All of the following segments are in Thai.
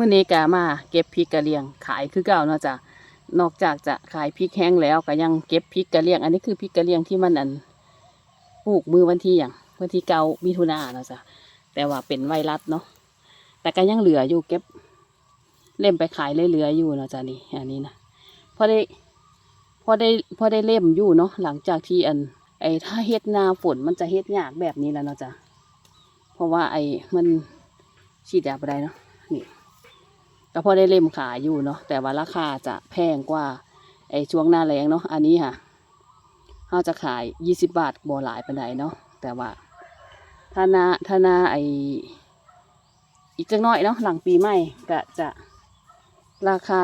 มื่อนี้กามาเก็บพริกกะเหรียงขายคือเก่าเนาะจ้ะนอกจากจะขายพริกแห้งแล้วก็ยังเก็บพริกกะเหรียง อันนี้คือพริกกะเหรียงที่มันอันปลูกมือวันที่อย่างวันที่เกามิถุนาเนาะจ้ะแต่ว่าเป็นไวรัสเนาะแต่ก็ยังเหลืออยู่เก็บเล่มไปขายเลยเหลืออยู่เนาะจ้ะนี่อันนี้นะพอได้พอได้พอได้เล่มอยู่เนาะหลังจากที่อัน ไอ้ถ้าเฮ็ดหนาฝนมันจะเฮ็ดยากแบบนี้แล้วเนาะจ้ะเพราะว่าไอ้มันฉีดยาไปได้เนาะ ก็พอได้เล่มขายอยู่เนาะแต่ว่าราคาจะแพงกว่าไอ้ช่วงหน้าแรงเนาะอันนี้ค่ะเราจะขายยี่สิบบาทบ่หลายปานใดเนาะแต่ว่าถ้านาถ้านาไออีกจักน้อยเนาะหลังปีใหม่ก็จะราคา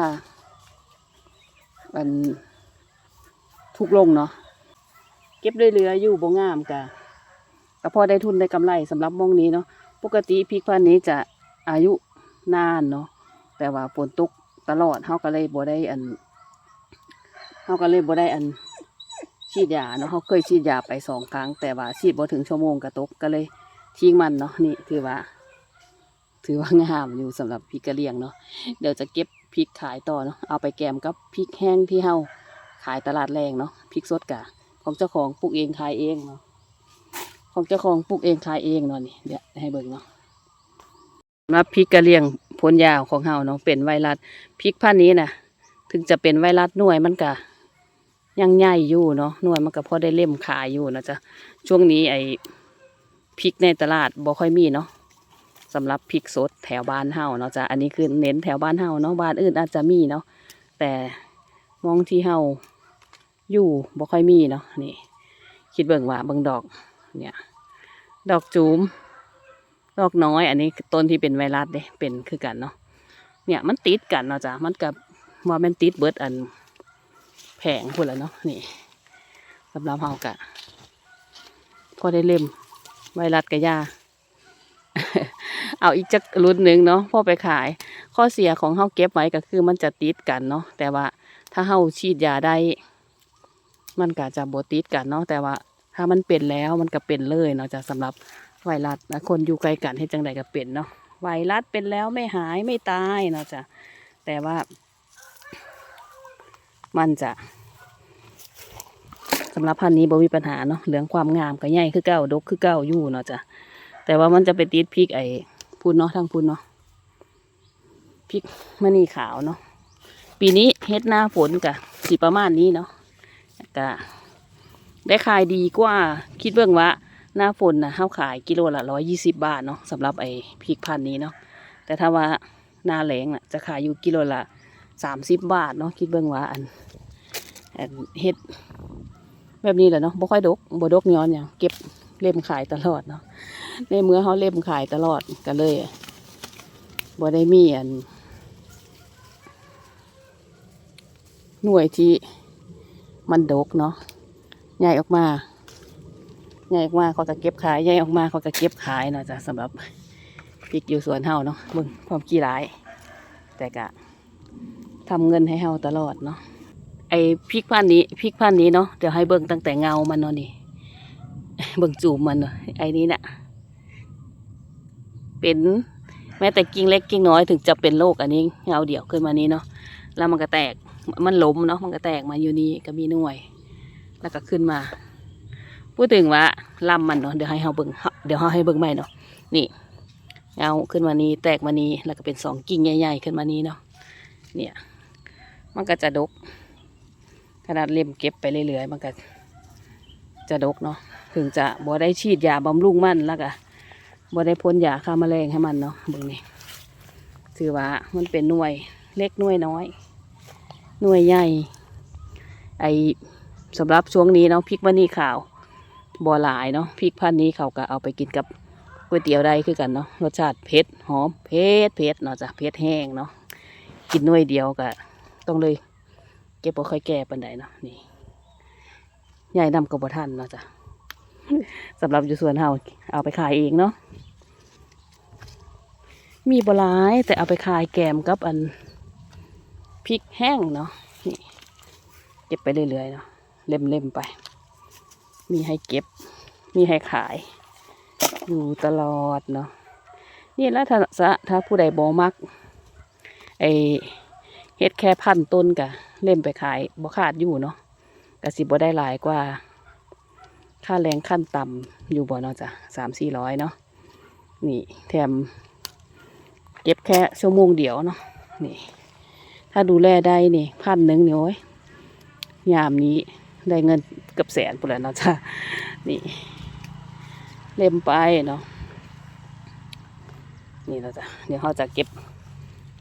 มันถูกลงเนาะเก็บเรื่อยๆอยู่บ่งามกะก็พอได้ทุนได้กำไรสำหรับมองนี้เนาะปกติพริกพันนี้จะอายุนานเนาะ แต่ว่าฝนตกตลอดเฮาก็เลยบ่ได้อันเฮาก็เลยบ่ได้อันฉีดยาเนาะเฮาเคยฉีดยาไปสองครั้ง แต่ว่าฉีดบ่ถึงชั่วโมงก็ตกก็เลยทิ้งมันเนาะนี่ถือว่า ถือว่างามอยู่สำหรับพริกกะเหรี่ยงเนาะเดี๋ยวจะเก็บพริกขายต่อเนาะเอาไปแกมกับพริกแห้งที่เฮาขายตลาดแรงเนาะพริกสดกะของเจ้าของปลูกเองขายเองเนาะของเจ้าของปลูกเองขายเองเนาะนี่เดี๋ยวให้เบิ่งเนาะ สำหรับพริกกะเหรี่ยงพ้นยาวของเฮาเนาะเป็นไวรัสพริกพันนี้นะถึงจะเป็นไวรัสหน่วยมันก็ยังใหญ่อยู่เนาะหน่วยมันก็พอได้เล่มขายอยู่นะจ๊ะช่วงนี้ไอ้พริกในตลาดบ่ค่อยมีเนาะสำหรับพริกสดแถวบ้านเฮาเนาะจ๊ะอันนี้คือเน้นแถวบ้านเฮาเนาะบ้านอื่นอาจจะมีเนาะแต่มองที่เฮาอยู่บ่ค่อยมีเนาะนี่ คิดเบิ่งว่าเบิ่งดอกเนี่ย ดอกจูม ดอกน้อย อันนี้ต้นที่เป็นไวรัสเด้เป็นคือกันเนาะเนี่ยมันติดกันเนาะจ้ะมันกับว่ามันติดเบิร์ดอันแผงพูดแล้วเนาะนี่สำหรับเฮากะพอได้เล่มไวรัสกะยาเอาอีกจักรุ่นหนึ่งเนาะพ่อไปขาย ข้อเสียของเฮาเก็บไว้ก็คือมันจะติดกันเนาะแต่ว่าถ้าเฮาฉีดยาได้ มันก็จะบ่ติดกันเนาะแต่ว่า ถ้ามันเป็นแล้วมันก็เป็นเลยเนาะจ้ะสำหรับ ไวรัสนะคนอยู่ไกลกันให้จังใดก็เป็นเนาะไวรัสเป็นแล้วไม่หายไม่ตายเนาะจ้ะแต่ว่า มันจะสำหรับพันนี้บ่มีปัญหาเนาะเหลืองความงามก็ใหญ่คือเก้าดกคือเก้าอยู่เนาะจ้ะแต่ว่ามันจะไปติดพริกไอ้พูนเนาะทางพูนเนาะพริกมะนีขาวเนาะปีนี้เฮ็ดหน้าฝนกะสิประมาณนี้เนาะกะได้ขายดีกว่าคิดเบื้องว่า หน้าฝนนะเฮาขายกิโลละร้อยยี่สิบบาทเนาะสำหรับไอ้พริกพันธุ์นี้เนาะแต่ถ้าว่าหน้าแล้งน่ะจะขายอยู่กิโลละสามสิบบาทเนาะคิดเบิ่งว่าอันอันเฮ็ดแบบนี้แหละเนาะบ่ค่อยดกบ่ดกย้อนอย่างเก็บเล่มขายตลอดเนาะในเมื่อเฮาเล่มขายตลอดก็เลยบ่ได้มีอัน หน่วยที่มันดกเนาะใหญ่ออกมา ใหญ่ออกมาเขาจะเก็บขายใหญ่ออกมาเขาจะเก็บขายเนาะจ้ะสำหรับพริกอยู่สวนเฮาเนาะเบิ่งความกี่หลาย แต่กะทำเงินให้เฮาตลอดเนาะไอพริกพันนี้พริกพันนี้เนาะเดี๋ยวให้เบิ่งตั้งแต่เงามันเนาะนี่เบิ่งจูบมันเนาะไอ้นี้น่ะเป็นแม้แต่กิ่งเล็กกิ่งน้อยถึงจะเป็นโรคอันนี้เงาเดี่ยวขึ้นมานี้เนาะแล้วมันก็แตกมันล้มเนาะมันก็แตกมาอยู่นี่ก็มีหน่วย แล้วก็ขึ้นมา พูดถึงว่าลำมันเนาะเดี๋ยวให้เฮาเบิ่งเดี๋ยวเฮาให้เบิ่งใหม่เนาะนี่เงาขึ้นมานี้แตกมานี้แล้วก็เป็นสองกิ่งใหญ่ ๆ ขึ้นมานี้เนาะเนี่ย มันก็จะดก ขนาดเล่มเก็บไปเรื่อยๆมันก็จะดกเนาะถึงจะบ่ได้ฉีดยาบำรุงมันแล้วก็บ่ได้พ่นยาฆ่าแมลงให้มันเนาะเบิ่งนี่ถือว่ามันเป็นหน่วยเล็กหน่วยน้อย หน่วยใหญ่ ไอสำหรับช่วงนี้เนาะพริกมะนี่ขาว บัวหลายเนาะพริกพันนี้เขาก็เอาไปกินกับก๋วยเตี๋ยวได้คือกันเนาะรสชาติเผ็ดหอมเผ็ดเผ็ดเนาะจ้ะเผ็ดแห้งเนาะกินหน่วยเดียวก็ต้องเลย เก็บบ่ค่อยแก่ปันใดเนาะนี่ใหญ่นำกับบ่ทันเนาะจ้ะสำหรับอยู่สวนเฮาเอาไปขายเองเนาะมีบหลายแต่เอาไปขายแกมกับอันพริกแห้งเนาะนี่เก็บไปเรื่อยๆเนาะเล่มๆไป มีให้เก็บ มีให้ขาย อยู่ตลอดเนาะนี่แล้วถ้าถ้าผู้ใดบอมักไอเฮ็ดแค่พันต้นกะ เล่มไปขายบ่ขาดอยู่เนาะกะสิบ่ได้หลายกว่า ค่าแรงขั้นต่ำอยู่บ่เนาะจ้ะสามสี่ร้อยเนาะนี่แถม เก็บแค่ชั่วโมงเดียวเนาะนี่ ถ้าดูแลได้นี่พันหนึ่งเนี่ยโอ้ยยามนี้ ได้เงินเกือบแสนปุ่นแล้วเนาะจ้ะนี่เล่มไปเนาะนี่เราจะเดี๋ยวเขาจะเก็บ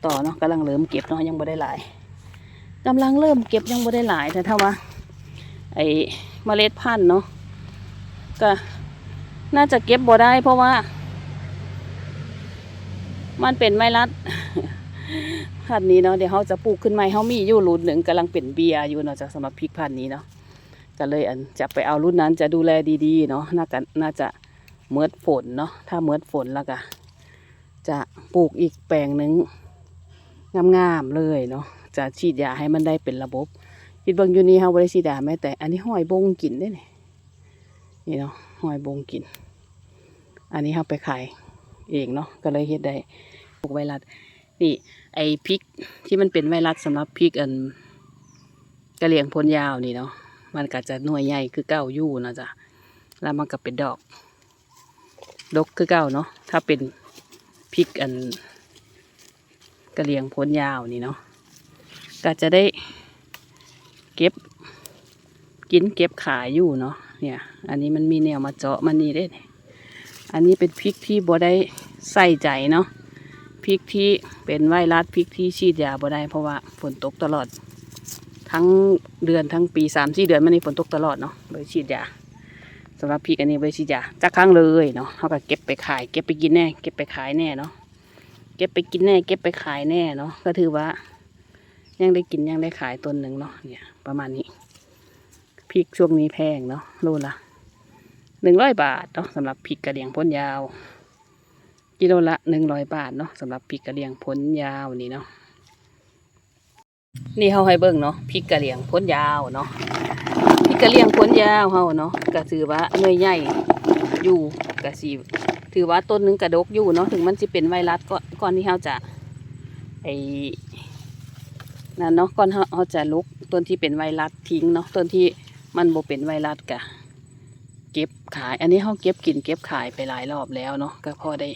ต่อเนาะกำลังเริ่มเก็บเนาะยังไม่ได้หลายกำลังเริ่มเก็บยังไม่ได้หลายแต่ถ้าว่า ไอ้เมล็ดพันธุ์เนาะก็น่าจะเก็บบ่ได้ เพราะว่า มันเป็นไวรัสพันธุ์นี้เนาะเดี๋ยวเขาจะปลูกขึ้นใหม่เขามีอยู่รุ่นหนึ่งกำลังเป็นเบียร์อยู่เนาะจากสำหรับพริกพันธุ์นี้เนาะ ก็เลยอันจะไปเอารุ่นนั้นจะดูแลดีๆเนาะน่าจะน่าจะเมือดฝนเนาะถ้าเมือดฝนแล้วก็จะปลูกอีกแปลงหนึ่งงามๆเลยเนาะจะฉีดยาให้มันได้เป็นระบบคิดบางอยู่นี่เขาบริฉีดาแม้แต่อันนี้ห้อยบงกินได้เนี่ยนี่เนาะห้อยบงกิน อันนี้เขาไปขายเองเนาะก็เลยเฮ็ดได้ปลูกไวรัสนี่ไอพริกที่มันเป็นไวรัสสำหรับพริกอันกระเหลี่ยงพ้นยาวนี่เนาะ มันก็จะหน่วยใหญ่คือเก้ายู่นะจ๊ะแล้วมันก็เป็นดอก ดกคือเก้าเนาะถ้าเป็นพริกอันกระเลียงพ้นยาวนี่เนาะก็จะได้เก็บ กินเก็บขายอยู่เนาะเนี่ย อันนี้มันมีแนวมาเจาะมันนี่ได้อันนี้เป็นพริกที่บ่ได้ใส่ใจเนาะพริกที่เป็นไวรัสพริกที่ฉีดยาบ่ได้เพราะว่าฝนตกตลอด ทั้งเดือนทั้งปีสามสี่เดือนมันนี่ฝนตกตลอดเนาะบริฉีดยาสำหรับพริกอันนี้บริฉีดยาจักครั้งเลยเนาะเขาก็เก็บไปขาย เก็บไปกินแน่ เก็บไปขายแน่เนาะเก็บไปกินแน่ เก็บไปขายแน่เนาะก็ถือว่า ยังได้กินยังได้ขายต้นหนึ่งเนาะเนี่ย ประมาณนี้พริกช่วงนี้แพงเนาะโลละหนึ่งร้อยบาทเนาะสำหรับพริกกระเดียงพ้นยาว กิโลละหนึ่งร้อยบาทเนาะสำหรับพริกกระเลียงพ้นยาวนี่เนาะ นี่เขาให้เบิ่งเนาะพริกกระเหลี่ยงพ้นยาวเนาะพริกกระเหลี่ยงพ้นยาวเขาเนาะก็ถือว่าหน่วยใหญ่อยู่ก็สิถือว่าต้นหนึงกระดกอยู่เนาะถึงมันจะเป็นไวรัสก็ก่อนที่เขาจะไอนั่นเนาะก่อนเขาเขาจะลุกต้นที่เป็นไวรัสทิ้งเนาะต้นที่มันบ่เป็นไวรัสกะเก็บขาย อันนี้เขาเก็บกินเก็บขายไปหลายรอบแล้วเนาะก็พอได้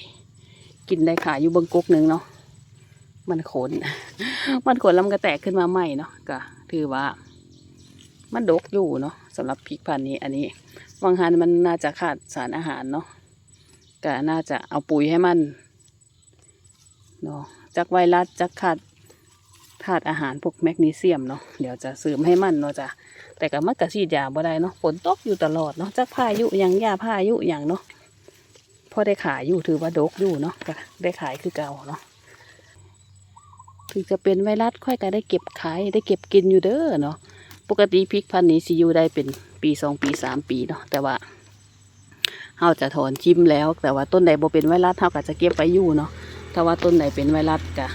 กินได้ขายอยู่เบงกุกหนึ่งเนาะ มันขน มันขนแล้วมันก็แตกขึ้นมาใหม่เนาะก็ถือว่า มันดกอยู่เนาะสำหรับพริกพันธุ์นี้ อันนี้วังหันมันน่าจะขาดสารอาหารเนาะก็น่าจะเอาปุ๋ยให้มันเนาะจากไวรัสจากขาดธาตุอาหารพวกแมกนีเซียมเนาะเดี๋ยวจะเสริมให้มันเนาะจ้ะแต่ก็มันกระชีดยาบ่ได้เนาะฝนตกอยู่ตลอดเนาะจากพายุอย่างยาพายุอย่างเนาะพอได้ขายอยู่ถือว่าดกอยู่เนาะก็ได้ขายคือเก่าเนาะ ถึงจะเป็นไวรัสค่อยก็ได้เก็บขายได้เก็บกินอยู่เด้อเนาะปกติพริกพันธุ์นี้สิอยู่ได้เป็นปีสองปีสามปีเนาะแต่ว่าเฮาจะถอนชิมแล้ว แต่ว่าต้นใดบ่เป็นไวรัสเฮาก็จะเก็บไปอยู่เนาะถ้าว่าต้นไหนเป็นไวรัสก็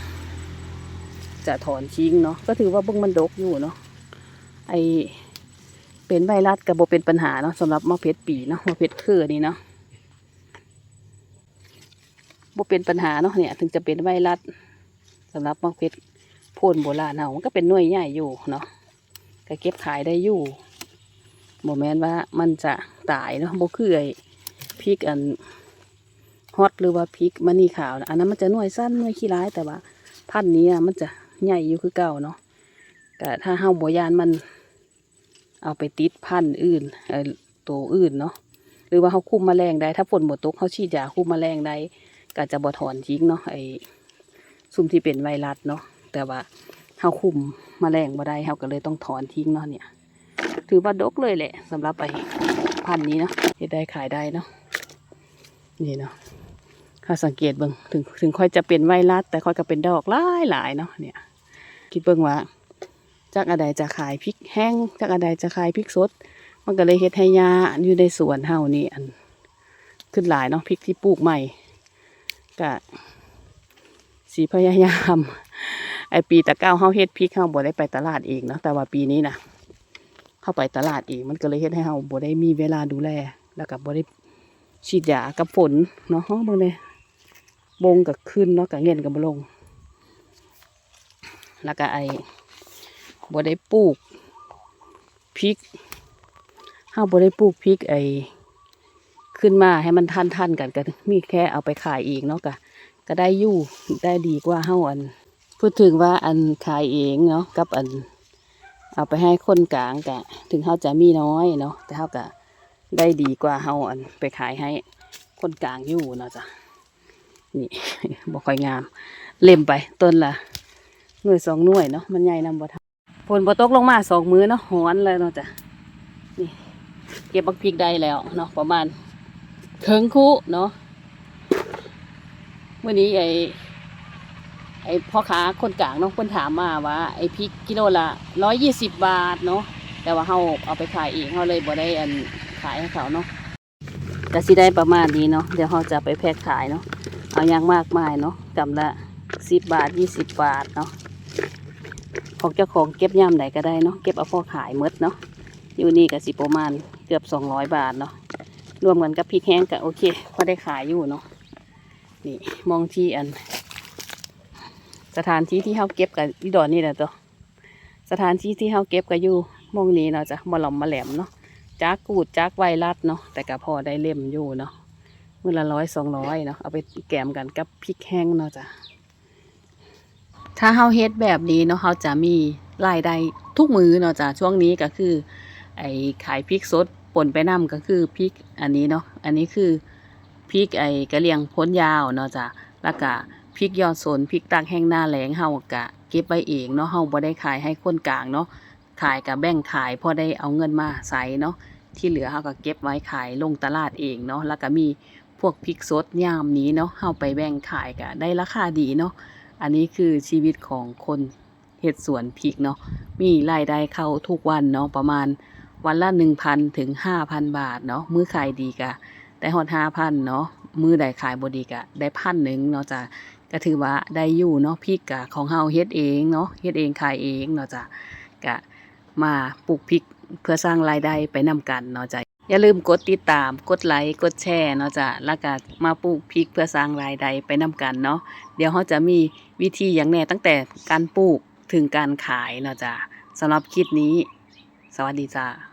จะถอนทิ้งเนาะก็ถือว่าเบิ่งมันดกอยู่เนาะไอเป็นไวรัสก็บ่เป็นปัญหาเนาะสำหรับมะเพชรปีเนาะมะเพชรคือนี่เนาะบ่เป็นปัญหาเนาะเนี่ย ถึงจะเป็นไวรัส สำหรับมะเขือโพนโบราณเฮามันก็เป็นหน่วยใหญ่อยู่เนาะก็เก็บขายได้อยู่บ่แมนว่ามันจะตายเนาะบ่คือไอ้พริกอันฮอตหรือว่าพริกมะนีขาวนะอันนั้นมันจะหน่วยสั้นหน่วยขี้ร้ายแต่ว่าพันธุ์นี้มันจะใหญ่อยู่คือเก่าเนาะก็ถ้าเฮาบ่ยานมัน เอาไปติดพันธุ์อื่นเอ่อตัวอื่นเนาะหรือว่าเฮาคุมแมลงได้ถ้าฝนบ่ตกเฮาฉีดยาคุมแมลงได้ก็จะบ่ถอนทิ้งเนาะไอ้ ซุ่มที่เป็นไวรัสเนาะแต่ว่าเฮาคุมแมลงบ่ได้เฮาก็เลยต้องถอนทิ้งเนาะเนี่ย ถือว่าดกเลยแหละสำหรับไอ้พันนี้เนาะเฮ็ดได้ขายได้เนาะนี่เนาะถ้าสังเกตเบิ่งถึงถึงค่อยจะเป็นไวรัสแต่ค่อยก็เป็นดอกหลายหลายเนาะเนี่ย คิดเบิ่งว่าจากอะไรจะขายพริกแห้งจากอะไรจะขายพริกสด มันก็เลยเฮ็ดให้ยาอยู่ในสวนเฮานี่อัน ขึ้นหลายเนาะพริกที่ปลูกใหม่ก็ สีพยายาม ไอปีตะเก้าเฮาเฮ็ดพริกเฮาบ่ได้ไปตลาดเองเนาะแต่ว่าปีนี้นะเข้าไปตลาดเองมันก็เลยเฮ็ดให้เฮาบ่ได้มีเวลาดูแล แล้วก็บ่ได้ฉีดยากับฝนเนาะเบิ่งเลยบงกับขึ้นเนาะกับเงินกับบ่ลง แล้วก็ไอบ่ได้ปลูกพริกเฮาบ่ได้ปลูกพริกไอขึ้นมาให้มันทันทันๆกันก็มีแค่เอาไปขายเองเนาะก็ ก็ได้อยู่ได้ดีกว่าเฮาอัน พูดถึงว่าอันขายเองเนาะกับอัน เอาไปให้คนกลางกะ ถึงเฮาจะมีน้อยเนาะแต่เฮาก็ได้ดีกว่าเฮาอันไปขายให้คนกลางอยู่เนาะจ้ะนี่บ่ค่อยงาม เล่มไปต้นละหน่วยสองหน่วยเนาะมันใหญ่นำบ่ทันฝนบ่ตกลงมาสองมือเนาะหอนเลยเนาะจ้ะนี่เก็บบักพริกได้แล้วเนาะประมาณเคิงคู่เนาะ วันนี้ไอ้ไอ้พ่อค้าคนกลางเนาะคนถามมาว่า ไอ้พริกกิโลละร้อยยี่สิบบาทเนาะแต่ว่าเขาเอาไปขายเองเขาเลยบ่ได้อันขายให้เขาเนาะก็สิได้ประมาณนี้เนาะเดี๋ยวเขาจะไปแพ็คขายเนาะเอาอย่างมากมายเนาะกำละสิบบาทยี่สิบบาทเนาะของเจ้าของเก็บย่ำไหนก็ได้เนาะเก็บเอาพ่อขายมดเนาะอยู่นี่ก็สิประมาณเกือบสองร้อยบาทเนาะรวมกันกับพริกแห้งก็โอเคพอได้ขายอยู่เนาะ นี่มองที่อัน สถานที่ที่เขาเก็บกับอีดอนนี่แหละตัวสถานที่ที่เขาเก็บก็อยู่มองนี้เนาะจ้ะมาหลอมมาแหลมเนาะจากกูดจากไวรัสเนาะแต่ก็พอได้เล่มอยู่เนาะมื่อละร้อยสองร้อยเนาะเอาไปแกมกันกับพริกแห้งเนาะจ้ะถ้าเฮาเฮ็ดแบบนี้เนาะเฮาจะมีรายได้ทุกมือเนาะจ้ะช่วงนี้ก็คือ ไอ้ขายพริกสดป่นไปนํก็คือพริกอันนี้เนาะอันนี้คือ พริกไอ้กะเหรี่ยงพ้นยาวเนาะจ้ะแล้วก็พริกยอดสนพริกตากแห้งหน้าแหลงเฮากะเก็บไว้เองเนาะเฮาบ่ได้ขายให้คนกลางเนาะขายกับแบ่งขายพอได้เอาเงินมาใส่เนาะที่เหลือเฮาก็เก็บไว้ขายลงตลาดเองเนาะแล้วก็มีพวกพริกสดยามนี้เนาะเฮาไปแบ่งขายก็ได้ราคาดีเนาะอันนี้คือชีวิตของคนเฮ็ดสวนพริกเนาะมีรายได้เข้าทุกวันเนาะประมาณวันละ1,000ถึง5,000 บาทเนาะมื้อขายดีก็ ได้ฮอด5,000เนาะมือใดขายบดีก็ได้พันหนึ่งเนาะจ้ะก็ถือว่าได้อยู่เนาะพริกกะของเฮาเฮ็ดเองเนาะเฮ็ดเองขายเองเนาะจ้ะก็มาปลูกพริกเพื่อสร้างรายได้ไปนำกันเนาะจ้ะอย่าลืมกดติดตามกดไลค์กดแชร์เนาะจ้ะแล้วก็มาปลูกพริกเพื่อสร้างรายได้ไปนำกันเนาะเดี๋ยวเขาจะมีวิธีอย่างแน่ตั้งแต่การปลูกถึงการขายเนาะจ้ะสำหรับคลิปนี้ สวัสดีจ้า